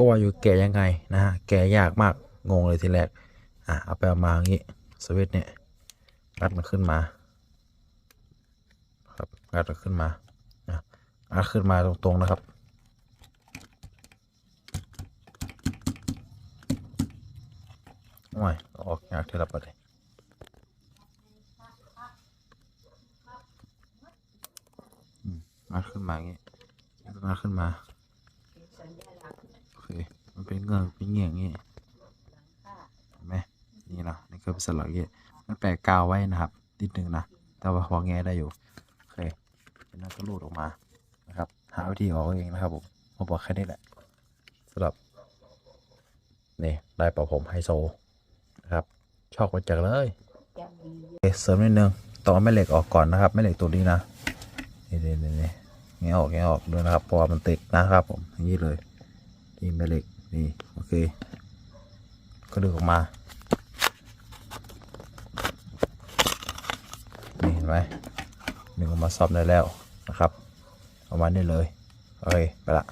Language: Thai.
ก็ว่าอยู่แกะยังไงนะฮะแกะยากมากงงเลยทีแรกอะเอาไปเอามาอย่างงี้สวิตเนี่ยรัดมันขึ้นมาครับรัดมันขึ้นมานะรัดขึ้นมาตรงๆนะครับโอ้ยออกยากเท่าไหร่ปเนี่ยอืมงัดขึ้นมาอย่างงี้งัดขึ้นมา โอเคมันเป็นเงือนเป็นเงี้ยอย่างงี้เห็นไหมนี่เนะนี่คือเป็นสลักอย่างงี้มันแปะกาวไว้นะครับนิดนึงนะแต่ว่าพอแงได้อยู่โอเคเป็นนั้นก็รูดออกมานะครับ หาวิธีออกเองนะครับผมผมบอกแค่นี้แหละสำหรับนี่ได้เป่าผมไฮโซนะครับ ชอบมาจากเลยเสริมนิดนึงต้อแม่เหล็กออกก่อนนะครับแม่เหล็กตัวนี้นะนี่นี่นี่นี่แงะออกแงะออกด้วยนะครับเพราะว่ามันติดนะครับผมอย่างนี้เลย นี่แม่เหล็กนี่โอเค ก็ดึงออกมานี่เห็นไหมดึงออกมาซ่อมได้แล้วนะครับประมาณนี้เลยโอเคไปละ